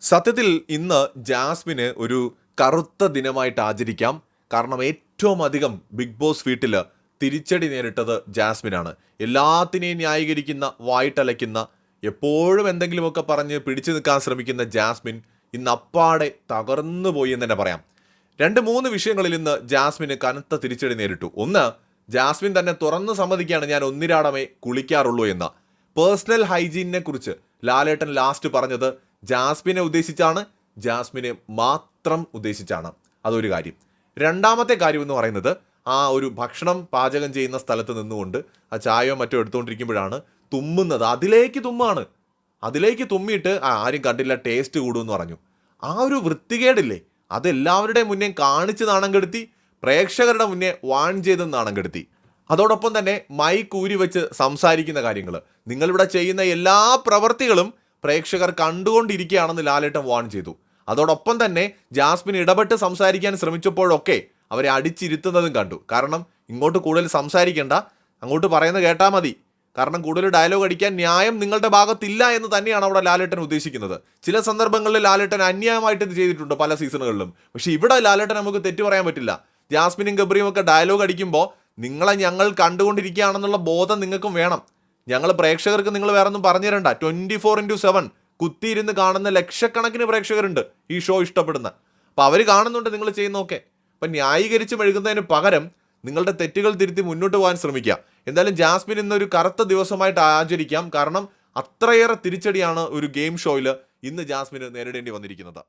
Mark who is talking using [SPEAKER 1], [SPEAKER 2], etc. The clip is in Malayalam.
[SPEAKER 1] സത്യത്തിൽ ഇന്ന് ജാസ്മിന് ഒരു കറുത്ത ദിനമായിട്ട് ആചരിക്കാം. കാരണം ഏറ്റവും അധികം ബിഗ് ബോസ് വീട്ടിൽ തിരിച്ചടി നേരിട്ടത് ജാസ്മിനാണ്. എല്ലാത്തിനെയും ന്യായീകരിക്കുന്ന വായിട്ടലയ്ക്കുന്ന എപ്പോഴും എന്തെങ്കിലുമൊക്കെ പറഞ്ഞ് പിടിച്ചു നിൽക്കാൻ ശ്രമിക്കുന്ന ജാസ്മിൻ ഇന്ന് അപ്പാടെ തകർന്നു പോയി എന്ന് തന്നെ പറയാം. രണ്ട് മൂന്ന് വിഷയങ്ങളിൽ ഇന്ന് ജാസ്മിന് കനത്ത തിരിച്ചടി നേരിട്ടു. ഒന്ന് ജാസ്മിൻ തന്നെ തുറന്നു സമ്മതിക്കുകയാണ് ഞാൻ ഒന്നിരാടമേ കുളിക്കാറുള്ളൂ എന്ന്. പേഴ്സണൽ ഹൈജീനിനെ കുറിച്ച് ലാലേട്ടൻ ലാസ്റ്റ് പറഞ്ഞത് ജാസ്മിനെ ഉദ്ദേശിച്ചാണ് ജാസ്മിനെ മാത്രം ഉദ്ദേശിച്ചാണ്. അതൊരു കാര്യം. രണ്ടാമത്തെ കാര്യം എന്ന് പറയുന്നത് ആ ഒരു ഭക്ഷണം പാചകം ചെയ്യുന്ന സ്ഥലത്ത് നിന്നുകൊണ്ട് ആ ചായയോ മറ്റോ എടുത്തുകൊണ്ടിരിക്കുമ്പോഴാണ് തുമ്മുന്നത്. അതിലേക്ക് തുമ്മാണ്. അതിലേക്ക് തുമ്മിയിട്ട് ആ ആരും കണ്ടില്ല ടേസ്റ്റ് കൂടുമെന്ന് പറഞ്ഞു. ആ ഒരു വൃത്തികേടില്ലേ? അതെല്ലാവരുടെ മുന്നേ കാണിച്ച് നാണം കെടുത്തി പ്രേക്ഷകരുടെ മുന്നേ വാൺ ചെയ്ത് നാണം കെടുത്തി അതോടൊപ്പം തന്നെ മൈക്ക് ഊരി വെച്ച് സംസാരിക്കുന്ന കാര്യങ്ങൾ നിങ്ങളിവിടെ ചെയ്യുന്ന എല്ലാ പ്രവർത്തികളും പ്രേക്ഷകർ കണ്ടുകൊണ്ടിരിക്കുകയാണെന്ന് ലാലേട്ടൻ വാൺ ചെയ്തു. അതോടൊപ്പം തന്നെ ജാസ്മിൻ ഇടപെട്ട് സംസാരിക്കാൻ ശ്രമിച്ചപ്പോഴൊക്കെ അവരെ അടിച്ചിരുത്തുന്നതും കണ്ടു. കാരണം ഇങ്ങോട്ട് കൂടുതൽ സംസാരിക്കേണ്ട. അങ്ങോട്ട് പറയുന്നത് കേട്ടാൽ മതി. കാരണം കൂടുതൽ ഡയലോഗ് അടിക്കാൻ ന്യായം നിങ്ങളുടെ ഭാഗത്തില്ല എന്ന് തന്നെയാണ് അവിടെ ലാലേട്ടൻ ഉദ്ദേശിക്കുന്നത്. ചില സന്ദർഭങ്ങളിൽ ലാലേട്ടൻ അന്യായമായിട്ട് ഇത് ചെയ്തിട്ടുണ്ട് പല സീസണുകളിലും. പക്ഷേ ഇവിടെ ലാലേട്ടൻ നമുക്ക് തെറ്റു പറയാൻ പറ്റില്ല. ജാസ്മിനും ഗബ്രിയും ഒക്കെ ഡയലോഗ് അടിക്കുമ്പോൾ നിങ്ങളെ ഞങ്ങൾ കണ്ടുകൊണ്ടിരിക്കുകയാണെന്നുള്ള ബോധം നിങ്ങൾക്കും വേണം. ഞങ്ങൾ പ്രേക്ഷകർക്ക് നിങ്ങൾ വേറൊന്നും പറഞ്ഞു തരണ്ട. ട്വന്റി ഫോർ ഇന്റു സെവൻ കുത്തിയിരുന്ന് കാണുന്ന ലക്ഷക്കണക്കിന് പ്രേക്ഷകരുണ്ട് ഈ ഷോ ഇഷ്ടപ്പെടുന്ന. അപ്പോൾ അവർ കാണുന്നുണ്ട് നിങ്ങൾ ചെയ്യുന്നൊക്കെ അപ്പം ന്യായീകരിച്ച് മെഴുകുന്നതിന് പകരം നിങ്ങളുടെ തെറ്റുകൾ തിരുത്തി മുന്നോട്ട് പോകാൻ ശ്രമിക്കുക. എന്തായാലും ജാസ്മിൻ ഇന്നൊരു കറുത്ത ദിവസമായിട്ട് ആചരിക്കാം. കാരണം അത്രയേറെ തിരിച്ചടിയാണ് ഒരു ഗെയിം ഷോയിൽ ഇന്ന് ജാസ്മിന് നേരിടേണ്ടി വന്നിരിക്കുന്നത്.